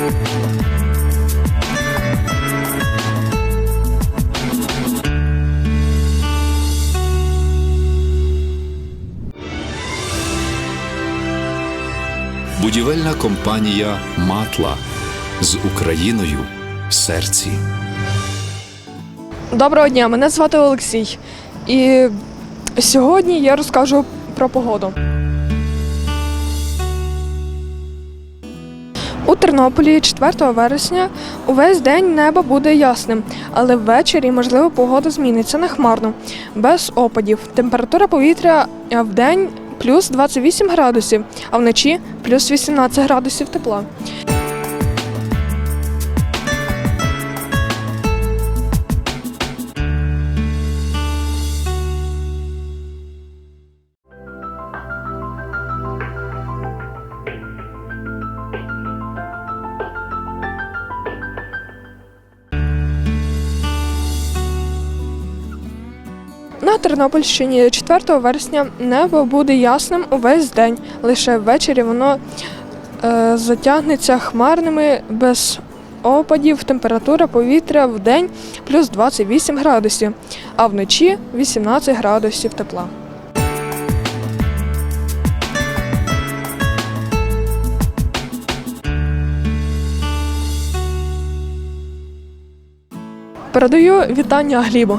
Будівельна компанія Матла з Україною в серці. Доброго дня, мене звати Олексій. І сьогодні я розкажу про погоду. У Тернополі 4 вересня увесь день небо буде ясним, але ввечері, можливо, погода зміниться на хмарно, без опадів. Температура повітря в день плюс 28 градусів, а вночі плюс 18 градусів тепла. На Тернопільщині 4 вересня небо буде ясним увесь день. Лише ввечері воно е, затягнеться хмарними без опадів. Температура повітря в день плюс 28 градусів, а вночі 18 градусів тепла. Передаю вітання Глібу.